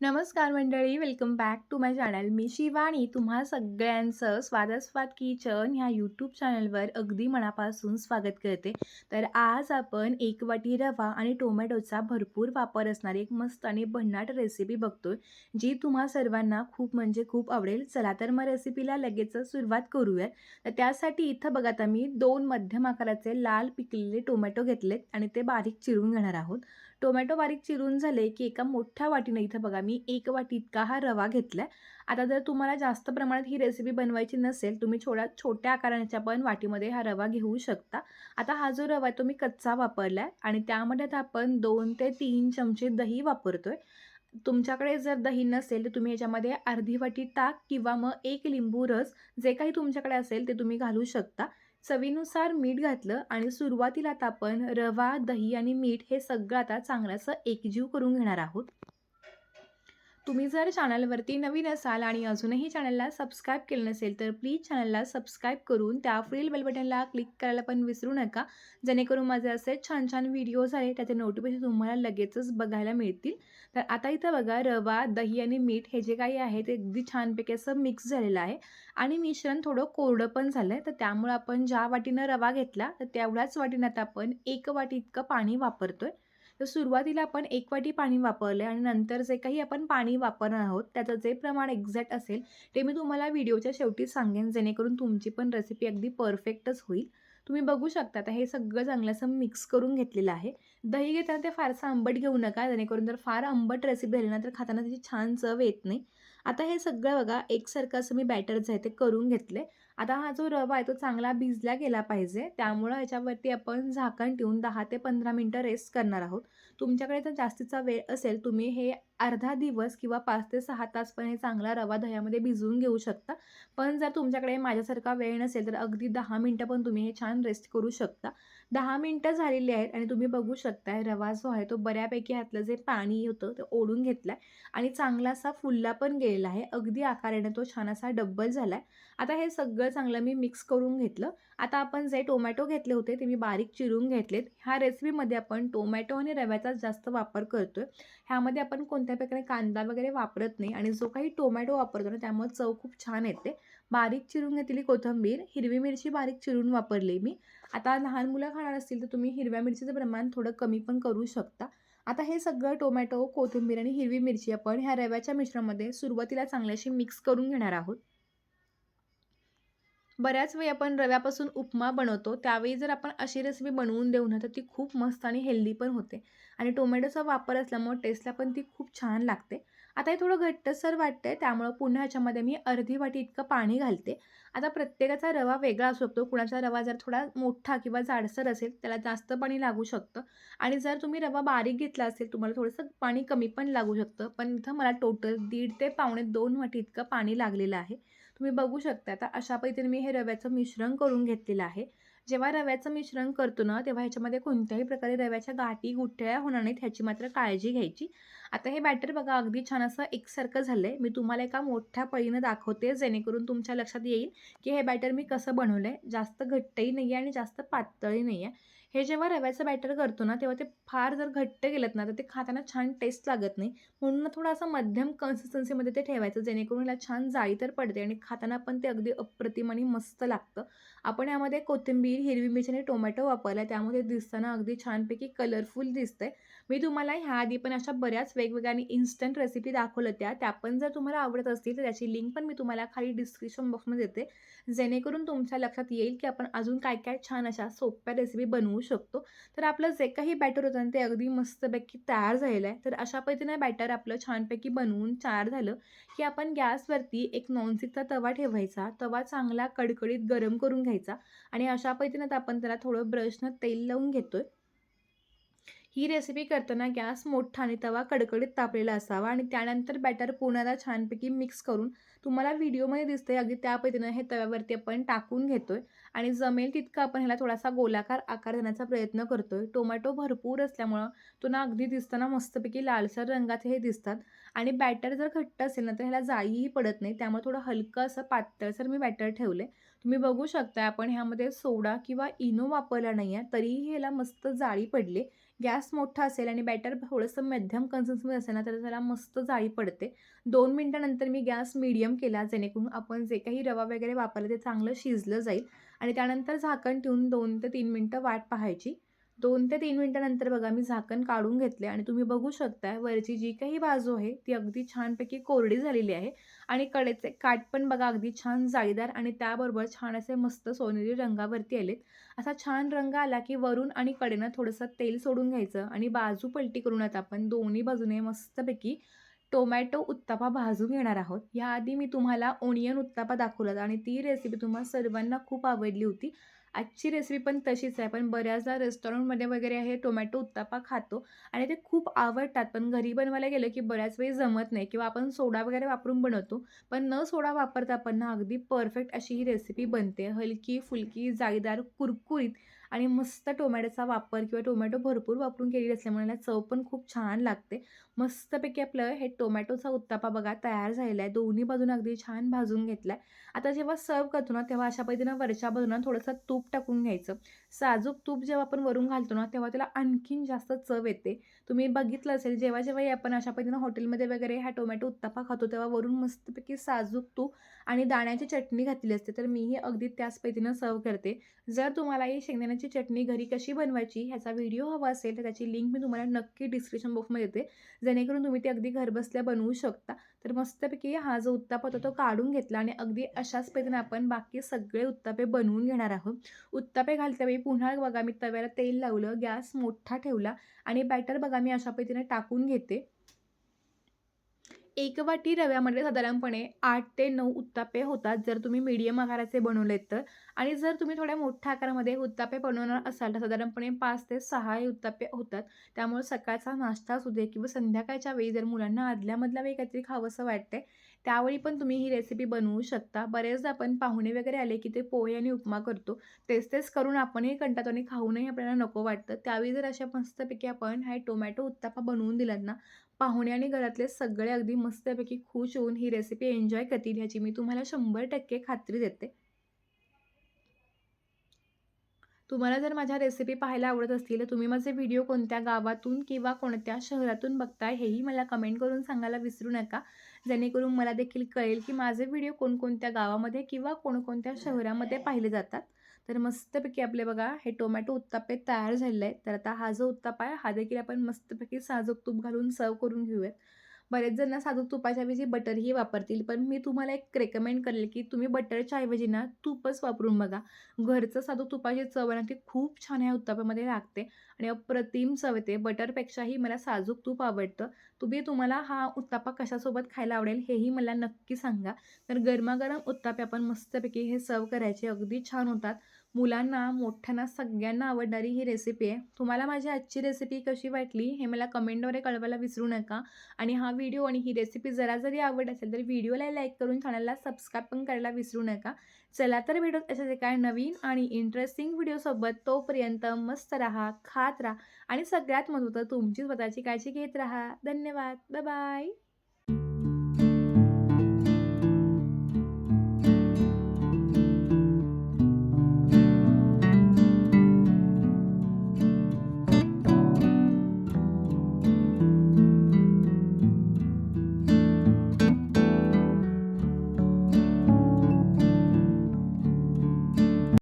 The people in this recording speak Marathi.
नमस्कार मंडळी welcome back to my channel मी शिवानी तुम्हा सगळ्यांचं स्वादास्वाद किचन ह्या यूट्यूब चॅनलवर अगदी मनापासून स्वागत करते. तर आज आपण एक वाटी रवा आणि टोमॅटोचा भरपूर वापर असणारी एक मस्त आणि भन्नाट रेसिपी बघतोय जी तुम्हा सर्वांना खूप म्हणजे खूप आवडेल. चला तर मग रेसिपीला लगेच सुरुवात करूयात. तर त्यासाठी इथं बघा आता मी दोन मध्यम आकाराचे लाल पिकलेले टोमॅटो घेतलेत आणि ते बारीक चिरून घेणार आहोत. टोमॅटो बारीक चिरून झाले की एका मोठ्या वाटीनं इथं बघा मी एक वाटी इतका हा रवा घेतला आता जर तुम्हाला जास्त प्रमाणात ही रेसिपी बनवायची नसेल तुम्ही छोड्या छोट्या आकाराच्या पण वाटीमध्ये हा रवा घेऊ शकता. आता हा जो रवा आहे तो मी कच्चा वापरला आहे आणि त्यामध्ये आता आपण दोन ते तीन चमचे दही वापरतोय. तुमच्याकडे जर दही नसेल तर तुम्ही याच्यामध्ये अर्धी वाटी ताक किंवा मग एक लिंबू रस जे काही तुमच्याकडे असेल ते तुम्ही घालू शकता. चवीनुसार मीठ घातलं आणि सुरुवातीला आता आपण रवा दही आणि मीठ हे सगळं आता चांगलं एकजीव करून घेणार आहोत. तुम्ही जर चॅनलवरती नवीन असाल आणि अजूनही चॅनलला सबस्क्राईब केलं नसेल तर प्लीज चॅनलला सबस्क्राईब करून त्या फ्रील बेल बटनला क्लिक करायला पण विसरू नका. जेणेकरून माझे असे छान छान व्हिडिओज आहे त्याचे नोटिफिकेशन तुम्हाला लगेचच बघायला मिळतील. तर आता इथं बघा रवा दही आणि मीठ हे जे काही आहे ते अगदी छानपैकी असं मिक्स झालेलं आहे. आणि मिश्रण थोडं कोरडं पण झालं आहे तर त्यामुळं आपण ज्या वाटीनं रवा घेतला तर तेवढ्याच वाटीनं आता आपण एक वाटी इतकं पाणी वापरतो आहे तर सुरुवातीला आपण एक वाटी पाणी वापरलं आणि नंतर जे काही आपण पाणी वापरणार आहोत त्याचं जे प्रमाण एक्झॅक्ट असेल ते मी तुम्हाला व्हिडिओच्या शेवटी सांगेन जेणेकरून तुमची पण रेसिपी अगदी परफेक्टच होईल. तुम्ही बघू शकता आता हे सगळं चांगलं असं मिक्स करून घेतलेलं आहे. दही घेताना ते फारसं आंबट घेऊ नका जेणेकरून जर फार आंबट रेसिपी झाली ना तर खाताना त्याची छान चव येत नाही. आता हे सगळं बघा एकसारखं असं मी बॅटर जे आहे ते करून घेतलं आहे आता हा जो रवा आहे तो चांगला भिजला गेला पाहिजे. त्यामुळं ह्याच्यावरती आपण झाकण ठेवून दहा ते पंधरा मिनटं रेस्ट करणार आहोत. तुमच्याकडे जर जास्तीचा वेळ असेल तुम्ही हे अर्धा दिवस किंवा पाच ते सहा तास पण हे चांगला रवा दह्यामध्ये भिजवून घेऊ शकता. पण जर तुमच्याकडे माझ्यासारखा वेळ नसेल तर अगदी दहा मिनटं पण तुम्ही हे छान रेस्ट करू शकता. दहा मिनटं झालेली आहेत आणि तुम्ही बघू शकताय रवा जो आहे तो बऱ्यापैकी ह्यातलं जे पाणी होतं ते ओढून घेतलं आहे आणि चांगला असा फुलला पण गेलेला आहे. अगदी आकाराने तो छान असा डब्बल झाला आहे आता हे सगळं चांगलं मी मिक्स करून घेतलं. आता आपण जे टोमॅटो घेतले होते ते मी बारीक चिरून घेतलेत. ह्या रेसिपीमध्ये आपण टोमॅटो आणि रव्याचा जास्त वापर करतो आहे ह्यामध्ये आपण कोणत्या प्रकारे कांदा वगैरे वापरत नाही आणि जो काही टोमॅटो वापरतो ना त्यामुळे चव खूप छान येते. बारीक चिरून घेतलेली कोथिंबीर हिरवी मिरची बारीक चिरून वापरली मी. आता लहान मुलं खाणार असतील तर तुम्ही हिरव्या मिरचीचं प्रमाण थोडं कमी पण करू शकता. आता हे सगळं टोमॅटो कोथिंबीर आणि हिरवी मिरची आपण ह्या रव्याच्या मिश्रणामध्ये सुरुवातीला चांगल्याशी मिक्स करून घेणार आहोत. बऱ्याच वेळी आपण रव्यापासून उपमा बनवतो त्यावेळी जर आपण अशी रेसिपी बनवून देऊ ना तर ती खूप मस्त आणि हेल्दी पण होते. आणि टोमॅटोचा वापर असल्यामुळे टेस्टला पण ती खूप छान लागते. आता हे थोडं घट्टसर वाटतं आहे त्यामुळं पुन्हा ह्याच्यामध्ये मी अर्धी वाटी इतकं पाणी घालते. आता प्रत्येकाचा रवा वेगळा असू शकतो कुणाचा रवा जर थोडा मोठा किंवा जाडसर असेल त्याला जास्त पाणी लागू शकतं. आणि जर तुम्ही रवा बारीक घेतला असेल तुम्हाला थोडंसं पाणी कमी पण लागू शकतं. पण इथं मला टोटल दीड ते पावणे दोन वाटी इतकं पाणी लागलेलं आहे. तुम्ही बघू शकता आता अशा पद्धतीने मी हे रव्याचं मिश्रण करून घेतलेलं आहे. जेव्हा रव्याचं मिश्रण करतो ना तेव्हा ह्याच्यामध्ये कोणत्याही प्रकारे रव्याच्या गाठी गुठळ्या होणार नाहीत ह्याची मात्र काळजी घ्यायची. आता हे बॅटर बघा अगदी छान असं एकसारखं झालं आहे मी तुम्हाला एका मोठ्या पळीनं दाखवते जेणेकरून तुमच्या लक्षात येईल की हे बॅटर मी कसं बनवलं आहे जास्त घट्टही नाही आहे आणि जास्त पातळही नाही आहे हे जेव्हा रव्याचं बॅटर करतो ना तेव्हा ते फार जर घट्ट गेलं ना तर ते खाताना छान टेस्ट लागत नाही. म्हणून थोडं असं मध्यम कन्सिस्टन्सीमध्ये ते ठेवायचं जेणेकरून याला छान जाळी तर पडते आणि खाताना पण ते अगदी अप्रतिम आणि मस्त लागतं. आपण यामध्ये कोथिंबीर हिरवी मिरची आणि टोमॅटो वापरला त्यामध्ये दिसताना अगदी छानपैकी कलरफुल दिसतंय. मी तुम्हाला ह्या आधी पण अशा बऱ्याच वेगवेगळ्या आणि इन्स्टंट रेसिपी दाखवल्या त्या. त्या पण जर तुम्हाला आवडत असतील तर त्याची लिंक पण मी तुम्हाला खाली डिस्क्रिप्शन बॉक्समध्ये देते. जेणेकरून तुमच्या लक्षात येईल की आपण अजून काय काय छान अशा सोप्या रेसिपी बनवू शकतो. तर आपलं जे काही बॅटर होतं ना ते अगदी मस्तपैकी तयार झालेलं आहे. तर अशा पद्धतीने बॅटर आपलं छानपैकी बनवून तयार झालं की आपण गॅसवरती एक नॉनस्टिकचा तवा ठेवायचा. तवा चांगला कडकडीत गरम करून घ्यायचा. आणि अशा पद्धतीनं आपण त्याला थोडं ब्रशनं तेल लावून घेतोय. ही रेसिपी करताना गॅस मोठा आणि तवा कडकडीत तापलेला असावा आणि त्यानंतर बॅटर पुन्हा छानपैकी मिक्स करून तुम्हाला व्हिडिओमध्ये दिसतंय. अगदी त्या पद्धतीनं हे तव्यावरती आपण टाकून घेतोय आणि जमेल तितकं आपण ह्याला थोडासा गोलाकार आकार देण्याचा प्रयत्न करतोय. टोमॅटो भरपूर असल्यामुळं तो ना अगदी दिसताना मस्तपैकी लालसर रंगाचे हे दिसतात आणि बॅटर जर घट्ट असेल ना तर ह्याला जाळीही पडत नाही. त्यामुळे थोडं हलकं असं पातळसर मी बॅटर ठेवले. तुम्ही बघू शकता आपण ह्यामध्ये सोडा किंवा इनो वापरला नाही आहे तरीही ह्याला मस्त जाळी पडली. गॅस मोठा असेल आणि बॅटर थोडंसं मध्यम कन्सिस्टन्सी असेल ना तर त्याला मस्त जाळी पडते. दोन मिनटानंतर मी गॅस मीडियम केला जेणेकरून आपण जे काही रवा वगैरे वापरला ते चांगलं शिजलं जाईल. आणि त्यानंतर झाकण ठेवून दोन ते तीन मिनटं वाट पाहायची. दोन ते तीन मिनटानंतर बघा मी झाकण काढून घेतले आणि तुम्ही बघू शकताय वरची जी काही बाजू आहे ती अगदी छानपैकी कोरडी झालेली आहे आणि कडेचे काठ पण बघा अगदी छान जाळीदार आणि त्याबरोबर छान असे मस्त सोनेरी रंगावरती आलेत. असा छान रंग आला की वरून आणि कडेनं थोडंसं तेल सोडून घ्यायचं आणि बाजू पलटी करून आता आपण दोन्ही बाजूने मस्तपैकी टोमॅटो उत्तापा भाजून घेणार आहोत. याआधी मी तुम्हाला ओनियन उत्तापा दाखवला आणि ती रेसिपी तुम्हाला सर्वांना खूप आवडली होती. आजची रेसिपी पण तशीच आहे. पण बऱ्याचदा रेस्टॉरंटमध्ये वगैरे हे टोमॅटो उत्तापा खातो आणि ते खूप आवडतात. पण घरी बनवायला गेलं की बऱ्याच वेळी जमत नाही किंवा आपण सोडा वगैरे वापरून बनवतो. पण न सोडा वापरता पण ना अगदी परफेक्ट अशी ही रेसिपी बनते. हलकी फुलकी जाळीदार कुरकुरीत आणि मस्त टोमॅटोचा वापर किंवा टोमॅटो भरपूर वापरून केलेली असल्यामुळे याला चव पण खूप छान लागते. मस्तपैकी आपलं हे टोमॅटोचा उत्तापा बघा तयार झालेला आहे. दोन्ही बाजून अगदी छान भाजून घेतला आहे आता जेव्हा सर्व करतो ना तेव्हा अशा पद्धतीनं वरच्या बाजूनं थोडंसं तूप टाकून घ्यायचं. साजूक तूप जेव्हा आपण वरून घालतो ना तेव्हा त्याला आणखीन जास्त चव येते. तुम्ही बघितलं असेल जेव्हा जेव्हाही आपण अशा पद्धतीनं हॉटेलमध्ये वगैरे हा टोमॅटो उत्तापा खातो तेव्हा वरून मस्तपैकी साजूक तूप आणि दाण्याची चटणी घातली असते तर मीही अगदी त्याच पद्धतीनं सर्व करते. जर तुम्हाला ही शेंगदाण्याची चटणी घरी कशी बनवायची ह्याचा व्हिडिओ हवा असेल तर त्याची लिंक मी तुम्हाला नक्की डिस्क्रिप्शन बॉक्समध्ये देते. जेणेकरून तुम्ही ते अगदी घरबसल्या बनवू शकता. तर मस्तपैकी हा जो उत्ताप होता तो काढून घेतला आणि अगदी अशाच पद्धतीने आपण बाकी सगळे उत्तापे बनवून घेणार आहोत. उत्तापे घालत्यावेळी पुन्हा बघा मी तव्याला तेल लावलं गॅस मोठा ठेवला आणि बॅटर बघा मी अशा पद्धतीने टाकून घेते. एक वाटी रव्यामध्ये साधारणपणे आठ ते नऊ उत्तापे होतात. जर तुम्ही मीडियम आकाराचे बनवलेत तर. आणि जर तुम्ही थोड्या मोठ्या आकारामध्ये उत्तापे बनवणार असाल तर साधारणपणे पाच ते सहा हे उत्तापे होतात. त्यामुळे सकाळचा नाश्ता असू दे किंवा संध्याकाळच्या वेळी जर मुलांना आदल्यामधल्या वेळी काहीतरी खावंसं वाटते त्यावेळी पण तुम्ही ही रेसिपी बनवू शकता. बरेचदा आपण पाहुणे वगैरे आले की ते पोहे आणि उपमा करतो. तेच तेच करून आपणही कंटातो आणि खाऊनही आपल्याला नको वाटतं. त्यावेळी जर अशा मस्तपैकी आपण हा टोमॅटो उत्तापा बनवून दिलात ना पाहुणे आणि घरातले सगळे अगदी मस्तपैकी खुश होऊन ही रेसिपी एन्जॉय करतील ह्याची मी तुम्हाला शंभर टक्के खात्री देते. तुम्हाला जर माझ्या रेसिपी पाहायला आवडत असतील तर तुम्ही माझे व्हिडिओ कोणत्या गावातून किंवा कोणत्या शहरातून बघताय हेही मला कमेंट करून सांगायला विसरू नका. जेणेकरून मला देखील कळेल की माझे व्हिडिओ कोणकोणत्या गावामध्ये किंवा कोणकोणत्या शहरामध्ये पाहिले जातात. तर मस्तपैकी आपले बघा हे टोमॅटो उत्तापे तयार झालेले आहेत. तर आता हा जो उत्तापा आहे हा देखील आपण मस्तपैकी साजूक तूप घालून सर्व करून घेऊयात. बरेच जण साधू तुपाच्याऐवजी बटरही वापरतील. पण मी तुम्हाला एक रेकमेंड करेल की तुम्ही बटरच्या ऐवजी ना तूपच वापरून बघा. घरचं साधू तुपाची चव आहे ना ती खूप छान ह्या उत्तापामध्ये लागते आणि अप्रतिम चव येते बटरपेक्षाही मला साजूक तूप आवडतं. तुम्ही तुम्हाला हा उत्तापा कशासोबत खायला आवडेल हेही मला नक्की सांगा. तर गरमागरम उत्तापे आपण मस्तपैकी हे सर्व करायचे अगदी छान होतात. मुलांना मोठ्यांना सगळ्यांना आवडणारी ही रेसिपी आहे. तुम्हाला माझी आजची रेसिपी कशी वाटली हे मला कमेंटद्वारे कळवायला विसरू नका. आणि हा व्हिडिओ आणि ही रेसिपी जरा जरी आवड असेल तर व्हिडिओला लाईक करून चॅनलला सबस्क्राईब पण करायला विसरू नका. चला तर भेटत अशाच एका नवीन आणि इंटरेस्टिंग व्हिडिओसोबत तोपर्यंत मस्त राहा खात राहा आणि सगळ्यात महत्त्वाचं तुमची स्वतःची काळजी घेत राहा. धन्यवाद. बाय